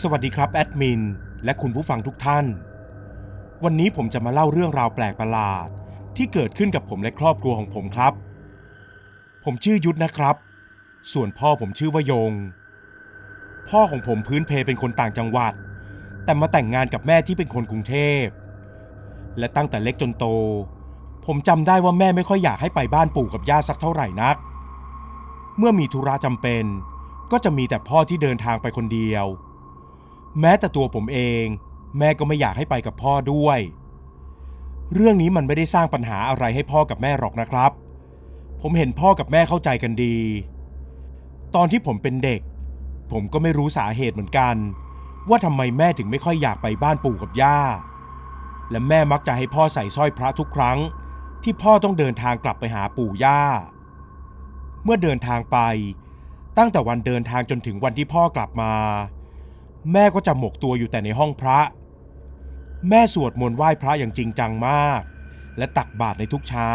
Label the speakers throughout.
Speaker 1: สวัสดีครับแอดมินและคุณผู้ฟังทุกท่าน วันนี้ผมจะมาเล่าเรื่องราวแปลกประหลาด ที่เกิดขึ้นกับผมและครอบครัวของผมครับ ผมชื่อยุทธนะครับ ส่วนพ่อผมชื่อว่ายง พ่อของผมพื้นเพเป็นคนต่างจังหวัด แต่มาแต่งงานกับแม่ที่เป็นคนกรุงเทพ และตั้งแต่เล็กจนโต ผมจำได้ว่าแม่ไม่ค่อยอยากให้ไปบ้านปู่กับย่าสักเท่าไหร่นัก เมื่อมีธุระจำเป็น ก็จะมีแต่พ่อที่เดินทางไปคนเดียว แม้แต่ตัวผมเอง แม่ก็ไม่อยากให้ไปกับพ่อด้วย เรื่องนี้มันไม่ได้สร้างปัญหาอะไรให้พ่อกับแม่หรอกนะครับ ผมเห็นพ่อกับแม่เข้าใจกันดี ตอนที่ผมเป็นเด็ก ผมก็ไม่รู้สาเหตุเหมือนกัน ว่าทำไมแม่ถึงไม่ค่อยอยากไปบ้านปู่กับย่า และแม่มักจะให้พ่อใส่สร้อยพระทุกครั้ง ที่พ่อต้องเดินทางกลับไปหาปู่ย่า เมื่อเดินทางไป ตั้งแต่วันเดินทางจนถึงวันที่พ่อกลับมา แม่ก็จะหมกตัวอยู่แต่ในห้องพระ แม่สวดมนต์ไหว้พระอย่างจริงจังมาก และตักบาตรในทุกเช้า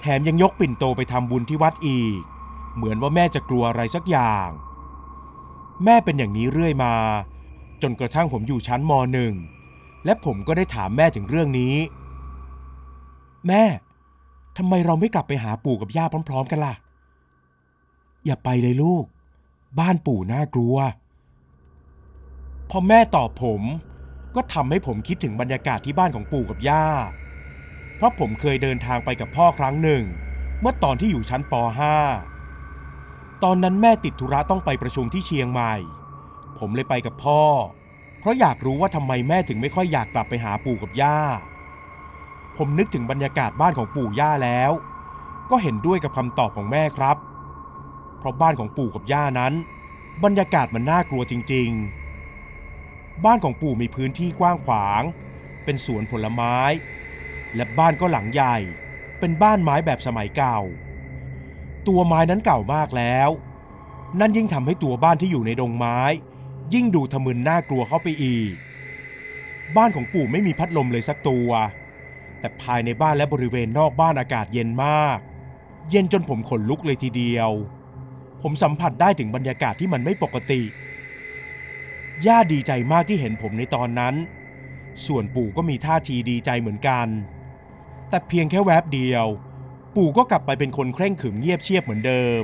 Speaker 1: แถมยังยกปิ่นโตไปทำบุญที่วัดอีก เหมือนว่าแม่จะกลัวอะไรสักอย่าง แม่เป็นอย่างนี้เรื่อยมา จนกระทั่งผมอยู่ชั้นมหนึ่งและผมก็ได้ถามแม่ถึงเรื่องนี้ แม่ทำไมเราไม่กลับไปหาปู่กับย่าพร้อม ๆ กันล่ะ อย่าไปเลยลูก บ้านปู่น่ากลัว พอแม่ตอบผม ก็ทำให้ผมคิดถึงบรรยากาศที่บ้านของปู่กับย่า เพราะผมเคยเดินทางไปกับพ่อครั้งหนึ่ง เมื่อตอนที่อยู่ชั้นป .5 ตอนนั้นแม่ติดธุระต้องไปประชุมที่เชียงใหม่ ผมเลยไปกับพ่อ เพราะอยากรู้ว่าทำไมแม่ถึงไม่ค่อยอยากกลับไปหาปู่กับย่า ผมนึกถึงบรรยากาศบ้านของปู่ย่าแล้ว ก็เห็นด้วยกับคำตอบของแม่ครับ เพราะบ้านของปู่กับย่านั้น บรรยากาศมันน่ากลัวจริง ๆ บ้านของปู่มีพื้นที่กว้างขวาง เป็นสวนผลไม้ และบ้านก็หลังใหญ่ เป็นบ้านไม้แบบสมัยเก่า ตัวไม้นั้นเก่ามากแล้ว นั่นยิ่งทำให้ตัวบ้านที่อยู่ในดงไม้ ยิ่งดูทะมึนน่ากลัวเข้าไปอีก บ้านของปู่ไม่มีพัดลมเลยสักตัว แต่ภายในบ้านและบริเวณนอกบ้านอากาศเย็นมาก เย็นจนผมขนลุกเลยทีเดียว ผมสัมผัสได้ถึงบรรยากาศที่มันไม่ปกติ ย่าดีใจมากที่เห็นผมในตอนนั้น ส่วนปู่ก็มีท่าทีดีใจเหมือนกัน แต่เพียงแค่แวบเดียว ปู่ก็กลับไปเป็นคนเคร่งขรึมเงียบเชียบเหมือนเดิม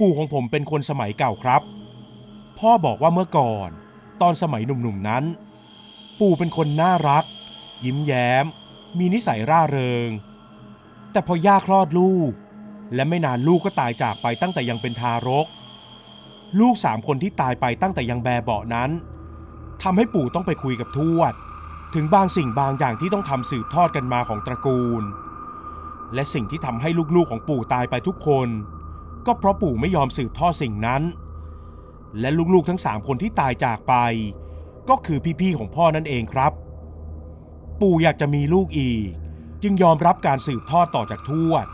Speaker 1: ปู่ของผมเป็นคนสมัยเก่าครับ พ่อบอกว่าเมื่อก่อน ตอนสมัยหนุ่มๆนั้น ปู่เป็นคนน่ารัก ยิ้มแย้ม มีนิสัยร่าเริง แต่พอย่าคลอดลูก และไม่นานลูกก็ตายจากไปตั้งแต่ยังเป็นทารก ลูกสามคนที่ตายไปตั้งแต่ยังแบเบาะนั้นทำให้ปู่ต้องไปคุยกับทวด ถึงบางสิ่งบางอย่างที่ต้องทำสืบทอดกันมาของตระกูล และสิ่งที่ทำให้ลูกๆของปู่ตายไปทุกคน ก็เพราะปู่ไม่ยอมสืบทอดสิ่งนั้น และลูกๆทั้งสามคนที่ตายจากไป ก็คือพี่ๆของพ่อนั่นเองครับ ปู่อยากจะมีลูกอีก จึงยอมรับการสืบทอดต่อจากทวด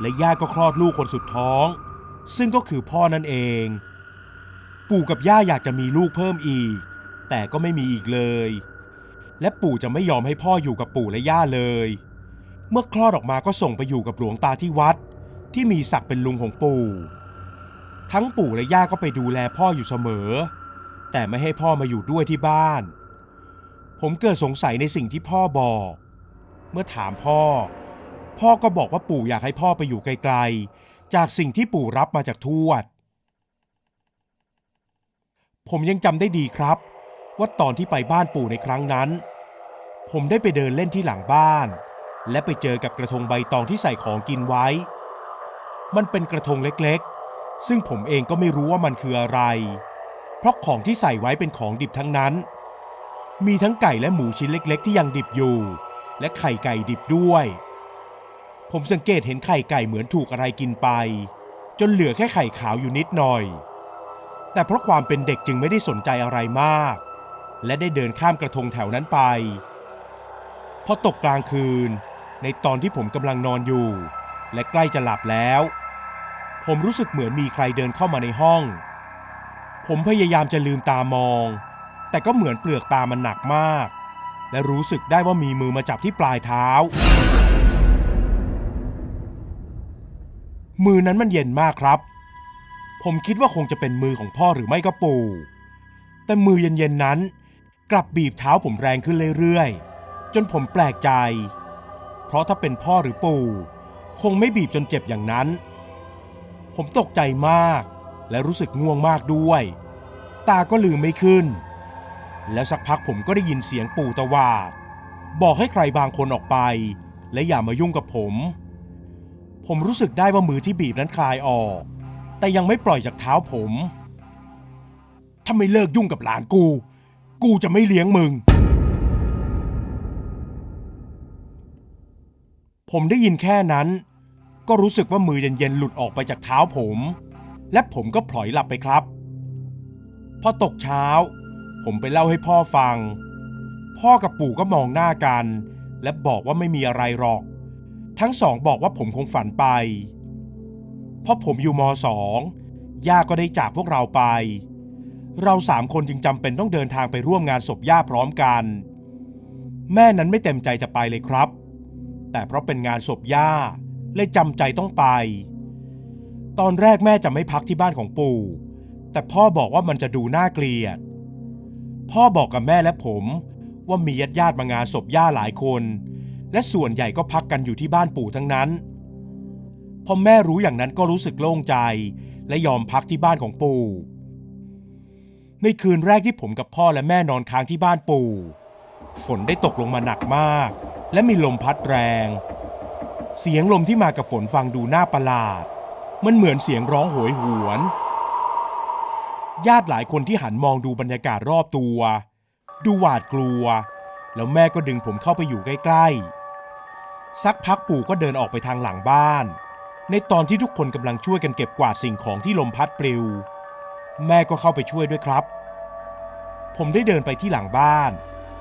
Speaker 1: และย่าก็คลอดลูกคนสุดท้อง ซึ่งก็คือพ่อนั่นเอง ปู่กับย่าอยากจะมีลูกเพิ่มอีก แต่ก็ไม่มีอีกเลย และปู่จะไม่ยอมให้พ่ออยู่กับปู่และย่าเลย เมื่อคลอดออกมาก็ส่งไปอยู่กับหลวงตาที่วัด ที่มีศักดิ์เป็นลุงของปู่ ทั้งปู่และย่าก็ไปดูแลพ่ออยู่เสมอ แต่ไม่ให้พ่อมาอยู่ด้วยที่บ้าน ผมเกิดสงสัยในสิ่งที่พ่อบอก เมื่อถามพ่อ พ่อก็บอกว่าปู่อยากให้พ่อไปอยู่ไกลๆ จากสิ่งที่ปู่รับมาจากทวด ผมยังจำได้ดีครับ ว่าตอนที่ไปบ้านปู่ในครั้งนั้น ผมได้ไปเดินเล่นที่หลังบ้าน และไปเจอกับกระทงใบตองที่ใส่ของกินไว้ มันเป็นกระทงเล็กๆ ซึ่งผมเองก็ไม่รู้ว่ามันคืออะไร เพราะของที่ใส่ไว้เป็นของดิบทั้งนั้น มีทั้งไก่และหมูชิ้นเล็ก ๆ ที่ยังดิบอยู่ และไข่ไก่ดิบด้วย ผมสังเกตเห็นไข่ไก่เหมือนถูกอะไรกินไป จนเหลือแค่ไข่ขาวอยู่นิดหน่อย แต่เพราะความเป็นเด็กจึงไม่ได้สนใจอะไรมาก และได้เดินข้ามกระทงแถวนั้นไป พอตกกลางคืน ในตอนที่ผมกำลังนอนอยู่ และใกล้จะหลับแล้ว ผมรู้สึกเหมือนมีใครเดินเข้ามาในห้อง ผมพยายามจะลืมตามอง แต่ก็เหมือนเปลือกตามันหนักมาก และรู้สึกได้ว่ามีมือมาจับที่ปลายเท้า มือนั้นมันเย็นมากครับ ผมคิดว่าคงจะเป็นมือของพ่อหรือไม่ก็ปู่ แต่มือเย็นๆนั้น กลับบีบเท้าผมแรงขึ้นเรื่อยๆ จนผมแปลกใจ เพราะถ้าเป็นพ่อหรือปู่ คงไม่บีบจนเจ็บอย่างนั้น ผมตกใจมากและรู้สึกง่วงมากด้วย ตาก็ลืมไม่ขึ้น แล้วสักพักผมก็ได้ยินเสียงปู่ตะวาด บอกให้ใครบางคนออกไป และอย่ามายุ่งกับผม ผมรู้สึกได้ว่ามือที่บีบนั้นคลายออก แต่ยังไม่ปล่อยจากเท้าผม ถ้าไม่เลิกยุ่งกับหลานกู กูจะไม่เลี้ยงมึง ผมได้ยินแค่นั้น ก็รู้สึกว่ามือเย็นๆหลุดออกไปจากเท้าผม และผมก็พลอยหลับไปครับ พอตกเช้า ผมไปเล่าให้พ่อฟัง พ่อกับปู่ก็มองหน้ากัน และบอกว่าไม่มีอะไรหรอก ทั้งสองบอกว่าผมคงฝันไป เพราะผมอยู่มสองย่าก็ได้จากพวกเราไป เราสามคนจึงจำเป็นต้องเดินทางไปร่วมงานศพย่าพร้อมกัน แม่นั้นไม่เต็มใจจะไปเลยครับ แต่เพราะเป็นงานศพย่าเลยจำใจต้องไป ตอนแรกแม่จะไม่พักที่บ้านของปู่ แต่พ่อบอกว่ามันจะดูน่าเกลียด พ่อบอกกับแม่และผมว่ามีญาติญาติมางานศพย่าหลายคน และส่วนใหญ่ก็พักกันอยู่ที่บ้านปู่ทั้งนั้นพอแม่รู้อย่างนั้นก็รู้สึกโล่งใจ และยอมพักที่บ้านของปู่ ในคืนแรกที่ผมกับพ่อและแม่นอนค้างที่บ้านปู่ ฝนได้ตกลงมาหนักมาก และมีลมพัดแรง เสียงลมที่มากับฝนฟังดูน่าประหลาด มันเหมือนเสียงร้องโหยหวน ญาติหลายคนที่หันมองดูบรรยากาศรอบตัว ดูหวาดกลัว แล้วแม่ก็ดึงผมเข้าไปอยู่ใกล้ๆ สักพักปู่ก็เดินออกไปทางหลังบ้าน ในตอนที่ทุกคนกำลังช่วยกันเก็บกวาดสิ่งของที่ลมพัดปลิว แม่ก็เข้าไปช่วยด้วยครับ ผมได้เดินไปที่หลังบ้าน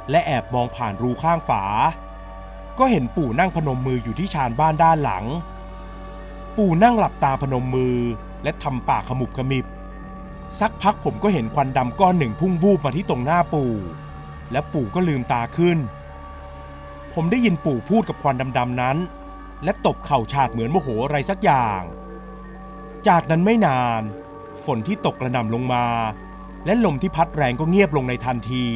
Speaker 1: และแอบมองผ่านรูข้างฝา ก็เห็นปู่นั่งพนมมืออยู่ที่ชานบ้านด้านหลัง ปู่นั่งหลับตาพนมมือและทำปากขมุบขมิบ สักพักผมก็เห็นควันดำก้อนหนึ่งพุ่งวูบมาที่ตรงหน้าปู่ และปู่ก็ลืมตาขึ้น ผมได้ยินปู่พูดกับควันดำๆนั้น และตบเข่าฉาดเหมือนโมโหอะไรสักอย่าง จากนั้นไม่นาน ฝนที่ตกกระหน่ำลงมา และลมที่พัดแรงก็เงียบลงในทันที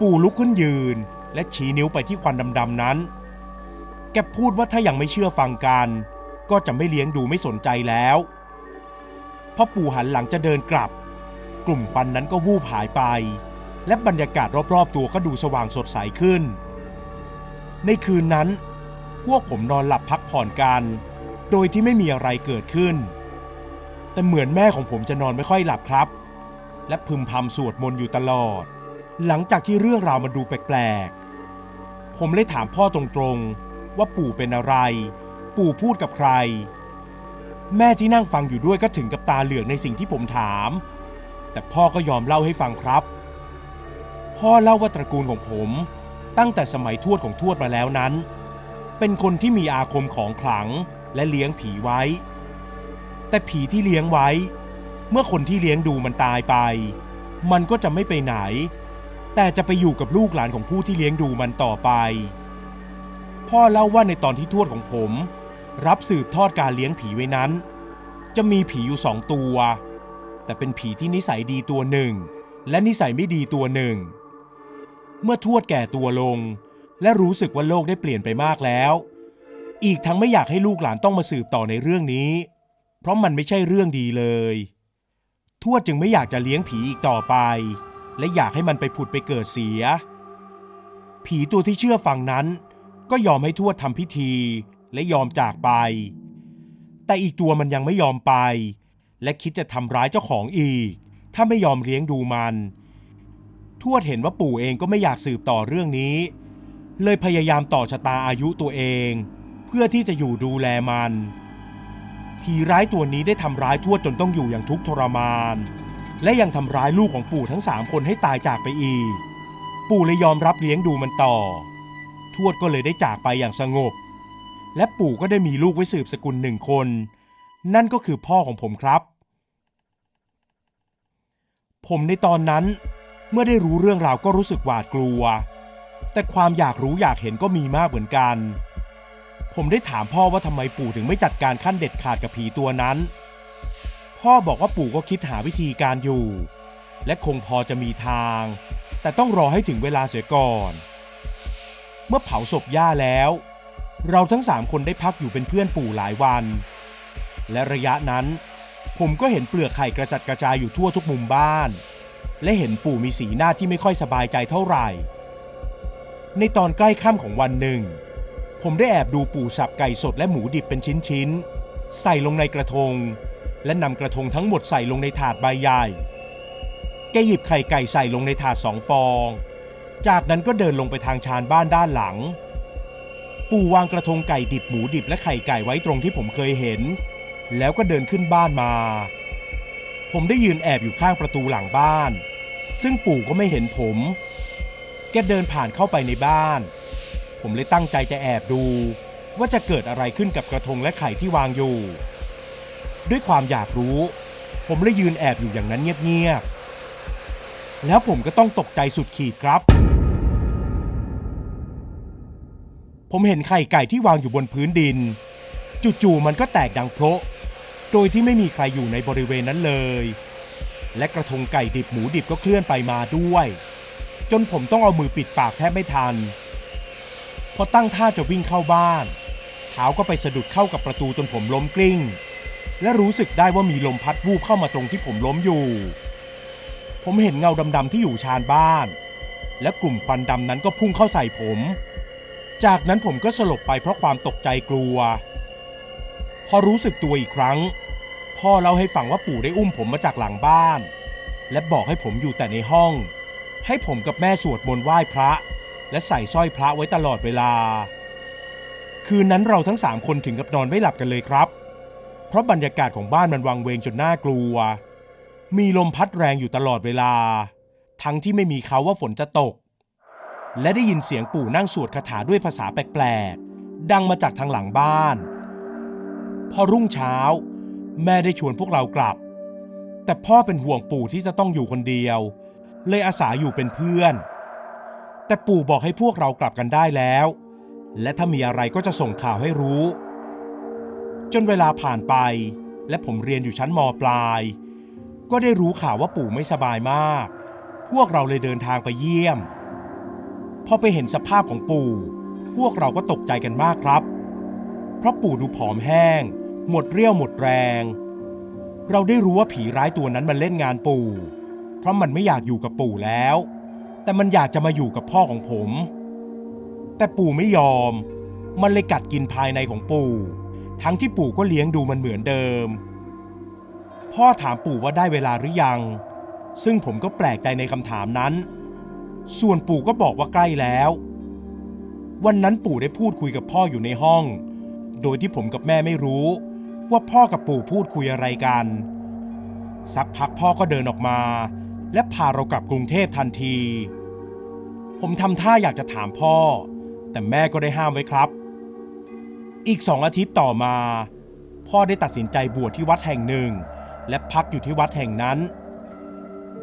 Speaker 1: ปู่ลุกขึ้นยืน และชี้นิ้วไปที่ควันดำๆนั้น แกพูดว่าถ้ายังไม่เชื่อฟังกัน ก็จะไม่เลี้ยงดูไม่สนใจแล้วพอปู่หันหลังจะเดินกลับ กลุ่มควันนั้นก็วูบหายไป และบรรยากาศรอบๆตัวก็ดูสว่างสดใสขึ้น ในคืนนั้น พวกผมนอนหลับพักผ่อนกัน โดยที่ไม่มีอะไรเกิดขึ้น แต่เหมือนแม่ของผมจะนอนไม่ค่อยหลับครับ และพึมพำสวดมนต์อยู่ตลอด หลังจากที่เรื่องราวมันดูแปลกๆ ผมเลยถามพ่อตรงๆ ว่าปู่เป็นอะไร ปู่พูดกับใคร แม่ที่นั่งฟังอยู่ด้วยก็ถึงกับตาเหลือกในสิ่งที่ผมถาม แต่พ่อก็ยอมเล่าให้ฟังครับ พ่อเล่าว่าตระกูลของผม ตั้งแต่สมัยทวดของทวดมาแล้วนั้น เป็นคนที่มีอาคมของขลังและเลี้ยงผีไว้ แต่ผีที่เลี้ยงไว้ เมื่อคนที่เลี้ยงดูมันตายไป มันก็จะไม่ไปไหน แต่จะไปอยู่กับลูกหลานของผู้ที่เลี้ยงดูมันต่อไป พ่อเล่าว่าในตอนที่ทวดของผม รับสืบทอดการเลี้ยงผีไว้นั้น จะมีผีอยู่สองตัว แต่เป็นผีที่นิสัยดีตัวหนึ่ง และนิสัยไม่ดีตัวหนึ่ง เมื่อทวดแก่ตัวลง และรู้สึกว่าโลกได้เปลี่ยนไปมากแล้ว อีกทั้งไม่อยากให้ลูกหลานต้องมาสืบต่อในเรื่องนี้ เพราะมันไม่ใช่เรื่องดีเลย ทวดจึงไม่อยากจะเลี้ยงผีอีกต่อไป และอยากให้มันไปผุดไปเกิดเสีย ผีตัวที่เชื่อฟังนั้น ก็ยอมให้ทวดทำพิธีและยอมจากไป แต่อีกตัวมันยังไม่ยอมไป และคิดจะทำร้ายเจ้าของอีก ถ้าไม่ยอมเลี้ยงดูมัน ทวดเห็นว่าปู่เองก็ไม่อยากสืบต่อเรื่องนี้ เลยพยายามต่อชะตาอายุตัวเอง เพื่อที่จะอยู่ดูแลมัน ผีร้ายตัวนี้ได้ทำร้ายทวดจนต้องอยู่อย่างทุกข์ทรมาน และยังทำร้ายลูกของปู่ทั้งสามคนให้ตายจากไปอีก ปู่เลยยอมรับเลี้ยงดูมันต่อ ทวดก็เลยได้จากไปอย่างสงบ และปู่ก็ได้มีลูกไว้สืบสกุลหนึ่งคน นั่นก็คือพ่อของผมครับ ผมในตอนนั้น เมื่อได้รู้เรื่องราวก็รู้สึกหวาดกลัว แต่ความอยากรู้อยากเห็นก็มีมากเหมือนกัน ผมได้ถามพ่อว่าทำไมปู่ถึงไม่จัดการขั้นเด็ดขาดกับผีตัวนั้น พ่อบอกว่าปู่ก็คิดหาวิธีการอยู่ และคงพอจะมีทาง แต่ต้องรอให้ถึงเวลาเสียก่อน เมื่อเผาศพย่าแล้ว เราทั้งสามคนได้พักอยู่เป็นเพื่อนปู่หลายวัน และระยะนั้น ผมก็เห็นเปลือกไข่กระจัดกระจายอยู่ทั่วทุกมุมบ้าน และเห็นปู่มีสีหน้าที่ไม่ค่อยสบายใจเท่าไหร่ ในตอนใกล้ค่ำของวันหนึ่ง ผมได้แอบดูปู่สับไก่สดและหมูดิบเป็นชิ้นๆ ใส่ลงในกระทง และนำกระทงทั้งหมดใส่ลงในถาดใบใหญ่ แกหยิบไข่ไก่ใส่ลงในถาดสองฟอง จากนั้นก็เดินลงไปทางชานบ้านด้านหลัง ปู่วางกระทงไก่ดิบหมูดิบและไข่ไก่ไว้ตรงที่ผมเคยเห็น แล้วก็เดินขึ้นบ้านมาผมได้ยืนแอบอยู่ข้างประตูหลังบ้าน ซึ่งปู่ก็ไม่เห็นผม แกเดินผ่านเข้าไปในบ้าน ผมเลยตั้งใจจะแอบดู ว่าจะเกิดอะไรขึ้นกับกระทงและไข่ที่วางอยู่ ด้วยความอยากรู้ ผมเลยยืนแอบอยู่อย่างนั้นเงียบๆ แล้วผมก็ต้องตกใจสุดขีดครับ ผมเห็นไข่ไก่ที่วางอยู่บนพื้นดิน จู่ๆมันก็แตกดังโพะโดยที่ไม่มีใครอยู่ในบริเวณนั้นเลย และกระทงไก่ดิบหมูดิบก็เคลื่อนไปมาด้วย จนผมต้องเอามือปิดปากแทบไม่ทัน พอตั้งท่าจะวิ่งเข้าบ้าน เท้าก็ไปสะดุดเข้ากับประตูจนผมล้มกลิ้ง และรู้สึกได้ว่ามีลมพัดวูบเข้ามาตรงที่ผมล้มอยู่ ผมเห็นเงาดำๆที่อยู่ชานบ้าน และกลุ่มควันดำนั้นก็พุ่งเข้าใส่ผม จากนั้นผมก็สลบไปเพราะความตกใจกลัว พอรู้สึกตัวอีกครั้ง พ่อเล่าให้ฟังว่าปู่ได้อุ้มผมมาจากหลังบ้าน และบอกให้ผมอยู่แต่ในห้อง ให้ผมกับแม่สวดมนต์ไหว้พระ และใส่สร้อยพระไว้ตลอดเวลา คืนนั้นเราทั้งสามคนถึงกับนอนไม่หลับกันเลยครับ เพราะบรรยากาศของบ้านมันวังเวงจนน่ากลัว มีลมพัดแรงอยู่ตลอดเวลา ทั้งที่ไม่มีเขาว่าฝนจะตก และได้ยินเสียงปู่นั่งสวดคาถาด้วยภาษาแปลกๆดังมาจากทางหลังบ้าน พอรุ่งเช้า แม่ได้ชวนพวกเรากลับ แต่พ่อเป็นห่วงปู่ที่จะต้องอยู่คนเดียว เลยอาสาอยู่เป็นเพื่อน แต่ปู่บอกให้พวกเรากลับกันได้แล้ว และถ้ามีอะไรก็จะส่งข่าวให้รู้ จนเวลาผ่านไป และผมเรียนอยู่ชั้นมปลาย ก็ได้รู้ข่าวว่าปู่ไม่สบายมาก พวกเราเลยเดินทางไปเยี่ยม พอไปเห็นสภาพของปู่ พวกเราก็ตกใจกันมากครับ เพราะปู่ดูผอมแห้ง หมดเรี่ยวหมดแรง เราได้รู้ว่าผีร้ายตัวนั้นมันเล่นงานปู่ เพราะมันไม่อยากอยู่กับปู่แล้ว แต่มันอยากจะมาอยู่กับพ่อของผม แต่ปู่ไม่ยอม มันเลยกัดกินภายในของปู่ ทั้งที่ปู่ก็เลี้ยงดูมันเหมือนเดิม พ่อถามปู่ว่าได้เวลาหรือยัง ซึ่งผมก็แปลกใจในคำถามนั้น ส่วนปู่ก็บอกว่าใกล้แล้ววันนั้นปู่ได้พูดคุยกับพ่ออยู่ในห้อง โดยที่ผมกับแม่ไม่รู้ ว่าพ่อกับปู่พูดคุยอะไรกัน สักพักพ่อก็เดินออกมา และพาเรากลับกรุงเทพทันที ผมทำท่าอยากจะถามพ่อ แต่แม่ก็ได้ห้ามไว้ครับ อีกสองอาทิตย์ต่อมา พ่อได้ตัดสินใจบวชที่วัดแห่งหนึ่ง และพักอยู่ที่วัดแห่งนั้น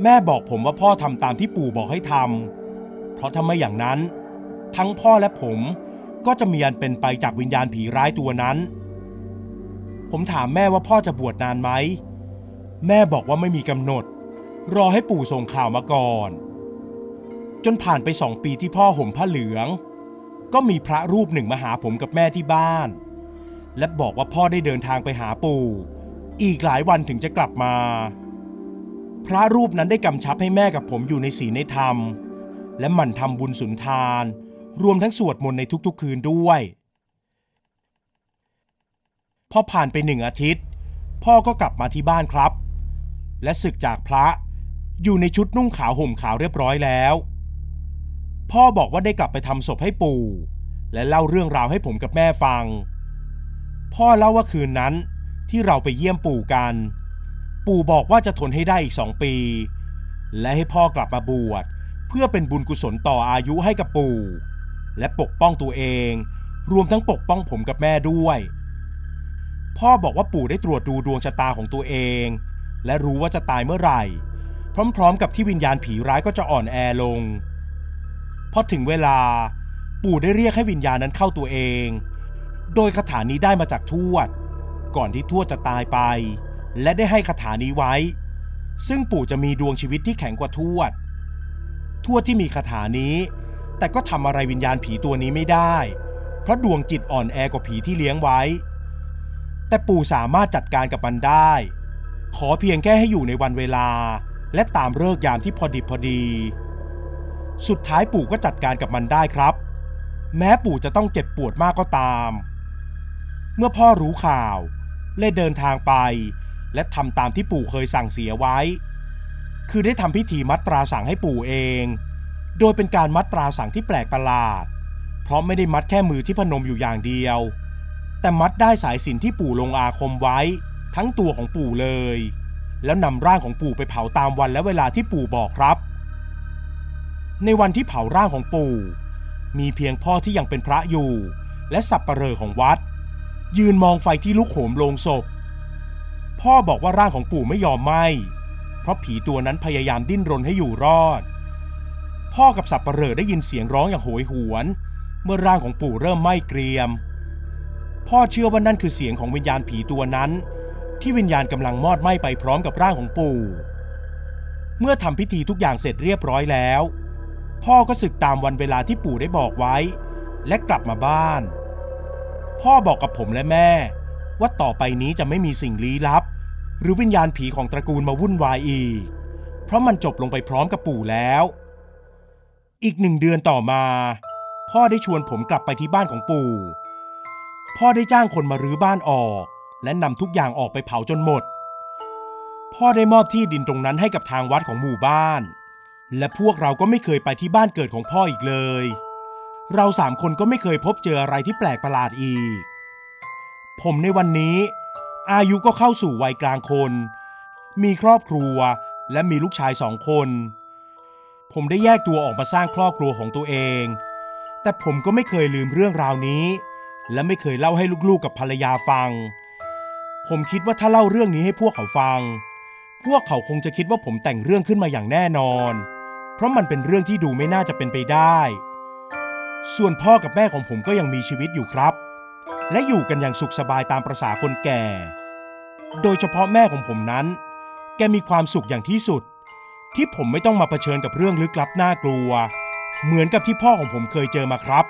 Speaker 1: แม่บอกผมว่าพ่อทำตามที่ปู่บอกให้ทำเพราะถ้าไม่อย่างนั้น ทั้งพ่อและผมก็จะมีอันเป็นไปจากวิญญาณผีร้ายตัวนั้น ผมถามแม่ว่าพ่อจะบวชนานไหม แม่บอกว่าไม่มีกำหนด รอให้ปู่ส่งข่าวมาก่อน จนผ่านไปสองปีที่พ่อห่มผ้าเหลือง ก็มีพระรูปหนึ่งมาหาผมกับแม่ที่บ้าน และบอกว่าพ่อได้เดินทางไปหาปู่ อีกหลายวันถึงจะกลับมา พระรูปนั้นได้กำชับให้แม่กับผมอยู่ในศีลในธรรม และหมั่นทำบุญสุนทาน รวมทั้งสวดมนต์ในทุกๆคืนด้วย พอผ่านไปหนึ่งอาทิตย์ พ่อก็กลับมาที่บ้านครับ และศึกจากพระอยู่ในชุดนุ่งขาวห่มขาวเรียบร้อยแล้ว พ่อบอกว่าได้กลับไปทำศพให้ปู่ และเล่าเรื่องราวให้ผมกับแม่ฟัง พ่อเล่าว่าคืนนั้นที่เราไปเยี่ยมปู่กัน ปู่บอกว่าจะทนให้ได้อีกสองปี และให้พ่อกลับมาบวชเพื่อเป็นบุญกุศลต่ออายุให้กับปู่ และปกป้องตัวเอง รวมทั้งปกป้องผมกับแม่ด้วย พ่อบอกว่าปู่ได้ตรวจดูดวงชะตาของตัวเอง และรู้ว่าจะตายเมื่อไหร่ พร้อมๆ กับที่วิญญาณผีร้ายก็จะอ่อนแอลงพอถึงเวลา ปู่ได้เรียกให้วิญญาณนั้นเข้าตัวเอง โดยคาถานี้ได้มาจากทวด ก่อนที่ทวดจะตายไป และได้ให้คาถานี้ไว้ ซึ่งปู่จะมีดวงชีวิตที่แข็งกว่าทวด ทวดที่มีคาถานี้ แต่ก็ทำอะไรวิญญาณผีตัวนี้ไม่ได้ เพราะดวงจิตอ่อนแอกว่าผีที่เลี้ยงไว้ แต่ปู่สามารถจัดการกับมันได้ ขอเพียงแค่ให้อยู่ในวันเวลา และตามเลิกยามที่พอดิบพอดี สุดท้ายปู่ก็จัดการกับมันได้ครับ แม้ปู่จะต้องเจ็บปวดมากก็ตาม เมื่อพ่อรู้ข่าวเลยเดินทางไป และทำตามที่ปู่เคยสั่งเสียไว้ คือได้ทำพิธีมัดตราสั่งให้ปู่เอง โดยเป็นการมัดตราสั่งที่แปลกประหลาด เพราะไม่ได้มัดแค่มือที่พนมอยู่อย่างเดียว แต่มัดได้สายสินที่ปู่ลงอาคมไว้ ทั้งตัวของปู่เลย แล้วนำร่างของปู่ไปเผาตามวันและเวลาที่ปู่บอกครับ ในวันที่เผาร่างของปู่ มีเพียงพ่อที่ยังเป็นพระอยู่ และสับปะเรอของวัด ยืนมองไฟที่ลุกโหมลงศพ พ่อบอกว่าร่างของปู่ไม่ยอมไหมเพราะผีตัวนั้นพยายามดิ้นรนให้อยู่รอด พ่อกับสับปะเรอได้ยินเสียงร้องอย่างโหยหวน เมื่อร่างของปู่เริ่มไหม้เกรียม พ่อเชื่อว่านั่นคือเสียงของวิญญาณผีตัวนั้น ที่วิญญาณกำลังมอดไหม้ไปพร้อมกับร่างของปู่ เมื่อทำพิธีทุกอย่างเสร็จเรียบร้อยแล้ว พ่อก็ศึกตามวันเวลาที่ปู่ได้บอกไว้ และกลับมาบ้าน พ่อบอกกับผมและแม่ ว่าต่อไปนี้จะไม่มีสิ่งลี้ลับ หรือวิญญาณผีของตระกูลมาวุ่นวายอีก เพราะมันจบลงไปพร้อมกับปู่แล้ว อีกหนึ่งเดือนต่อมา พ่อได้ชวนผมกลับไปที่บ้านของปู่ พ่อได้จ้างคนมารื้อบ้านออก และนำทุกอย่างออกไปเผาจนหมด พ่อได้มอบที่ดินตรงนั้นให้กับทางวัดของหมู่บ้าน และพวกเราก็ไม่เคยไปที่บ้านเกิดของพ่ออีกเลย เราสามคนก็ไม่เคยพบเจออะไรที่แปลกประหลาดอีก ผมในวันนี้ อายุก็เข้าสู่วัยกลางคน มีครอบครัวและมีลูกชายสองคน ผมได้แยกตัวออกมาสร้างครอบครัวของตัวเอง แต่ผมก็ไม่เคยลืมเรื่องราวนี้ และไม่เคยเล่าให้ลูกๆกับภรรยาฟัง ผมคิดว่าถ้าเล่าเรื่องนี้ให้พวกเขาฟัง พวกเขาคงจะคิดว่าผมแต่งเรื่องขึ้นมาอย่างแน่นอน เพราะมันเป็นเรื่องที่ดูไม่น่าจะเป็นไปได้ ส่วนพ่อกับแม่ของผมก็ยังมีชีวิตอยู่ครับ และอยู่กันอย่างสุขสบายตามประษาคนแก่ โดยเฉพาะแม่ของผมนั้น แกมีความสุขอย่างที่สุด ที่ผมไม่ต้องมาเผชิญกับเรื่องลึกลับน่ากลัว เหมือนกับที่พ่อของผมเคยเจอมาครับ